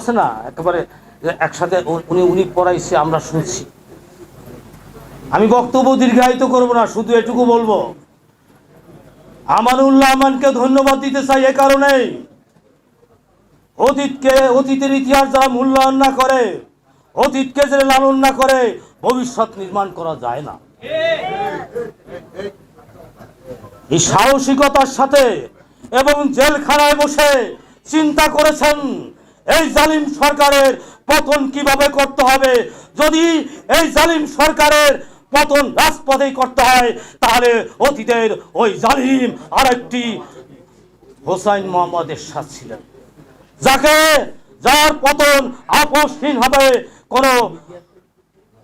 আছে না? একেবারে একসাথে উনি উনি পড়াইছে, আমরা শুনছি। আমি বক্তব্য দীর্ঘায়িত করব না, শুধু এটুকু বলব। আমানুল্লাহ আমানকে ধন্যবাদ দিতে চাই এ কারণেই। অতীতকে, অতীতের ইতিহাস যারা মূল্যায়ন না করে, অতীতকে যে লালন না করে, ভবিষ্যৎ নির্মাণ করা যায় না। এই সাহসিকতার সাথে এবং জেলখানায় বসে চিন্তা করেছেন এই জালিম সরকারের পতন কীভাবে করতে হবে? যদি এই জালিম সরকারের পতন রাজপথেই করতে হয়, তাহলে অতীতের ওই জালিম আরেকটি হোসাইন মোহাম্মদ এরশাদ ছিলেন। যাকে, যার পতন আপোষহীন হবে, কোনো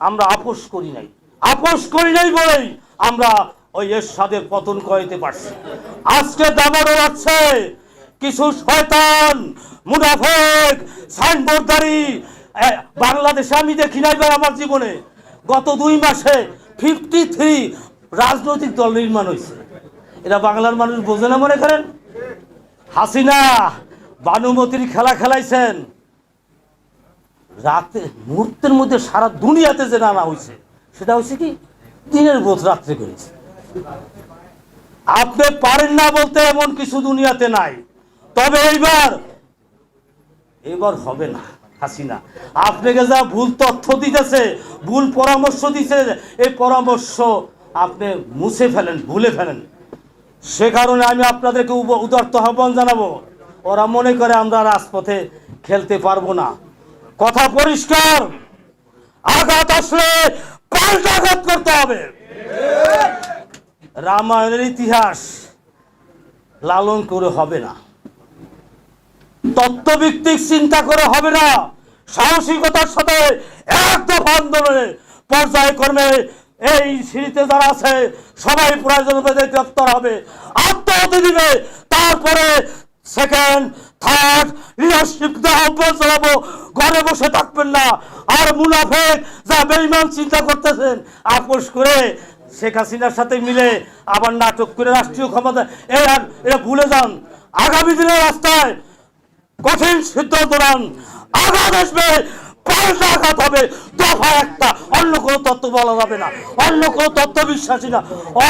আমরা আপোষ করি নাই। আপোষ করি নাই বলেই আমরা ওই এরশাদের পতন করাইতে পারছি। আজকে দাবারও আছে কিছু শয়তান, মুনাফেক সাইনবোর্ডদারি বাংলাদেশে আমি দেখি নাই ভাই আমার জীবনে। গত দুই মাসে ফিফটি থ্রি রাজনৈতিক দল নির্মাণ হয়েছে। এরা বাংলার মানুষ বোঝে না মনে করেন? হাসিনা বানুমতির খেলা খেলাইছেন। রাতে, মুহূর্তের মধ্যে সারা দুনিয়াতে যে নানা হয়েছে সেটা হচ্ছে কি? দিনের বোধ রাত্রে করেছে। আপনি পারেন না বলতে এমন কিছু দুনিয়াতে নাই। তবে এইবার এবার হবে না, হাসিনা। আপনাকে যা ভুল তথ্য দিতেছে, ভুল পরামর্শ দিতে এই পরামর্শ আপনি মুছে ফেলেন, ভুলে ফেলেন। সে কারণে আমি আপনাদেরকে উদার্ত আহ্বান জানাব, ওরা মনে করে আমরা রাজপথে খেলতে পারব না। কথা পরিষ্কার, আঘাত আসলে পাল্টা আঘাত করতে হবে। রামায়ণের ইতিহাস লালন করে হবে না। তত্ত্বভিত্তিক চিন্তা করে হবে না। সাহসিকতার সাথে এক দফা আন্দোলনে পর্যায়ক্রমে এই সিঁড়িতে যারা আছে, সবাই প্রয়োজন ভেদে গ্রেপ্তার হবে। আত্মহতি দিবে। তারপরে সেকেন্ড থার্ড লিডারশিপ আহ্বান জানাব ঘরে বসে থাকবেন না। আর মুনাফেক যা বেইমান চিন্তা করতেছেন, আপোষ করে শেখ হাসিনার সাথে মিলে আবার নাটক করে রাষ্ট্রীয় ক্ষমতা এরা ভুলে যান। আগামী দিনের রাস্তায় কঠিন সিদ্ধান্ত নেন। আঘাত আসবে, পাল্টা আঘাত হবে। দফা একটা, অন্য কোনো তত্ত্ব বলা যাবে না। অন্য কোনো তত্ত্ব বিশ্বাসী না।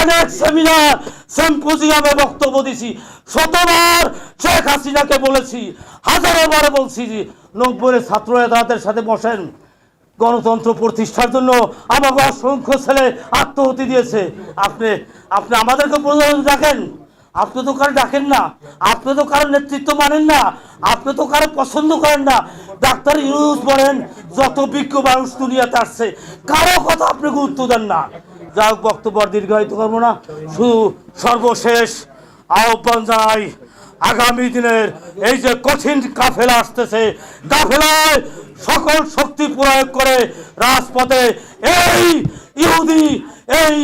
অনেক সেমিনার সেম্পোজিয়ামে বক্তব্য দিছি। শতবার শেখ হাসিনাকে বলেছি, হাজারো বার বলছি যে, নব্বইয়ের ছাত্র নেতাদের সাথে বসেন। গণতন্ত্র প্রতিষ্ঠার জন্য আমাকে অসংখ্য ছেলে আত্মহতি দিয়েছে। আপনি আপনি আমাদেরকে প্রধান রাখেন আপনি তো কারও ডাকেন না। আপনি তো কারও নেতৃত্ব মানেন না। আপনি তো কারও পছন্দ করেন না। ডাক্তার ইউজ বলেন, যত বিজ্ঞ মানুষ দুনিয়াতে আসছে, কারও কথা আপনি গুরুত্ব দেন না। যা হোক, বক্তব্য দীর্ঘায়িত করব না। শুধু সর্বশেষ আহ্বান জানাই, আগামী দিনের এই যে কঠিন কাফেলা আসতেছে কাফেলায় সকল শক্তি প্রয়োগ করে রাজপথে এই ইহুদি, এই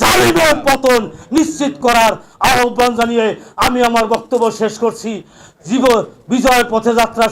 জালিমের পতন নিশ্চিত করার আহ্বান জানিয়ে আমি আমার বক্তব্য শেষ করছি। জীব বিজয় পথে যাত্রা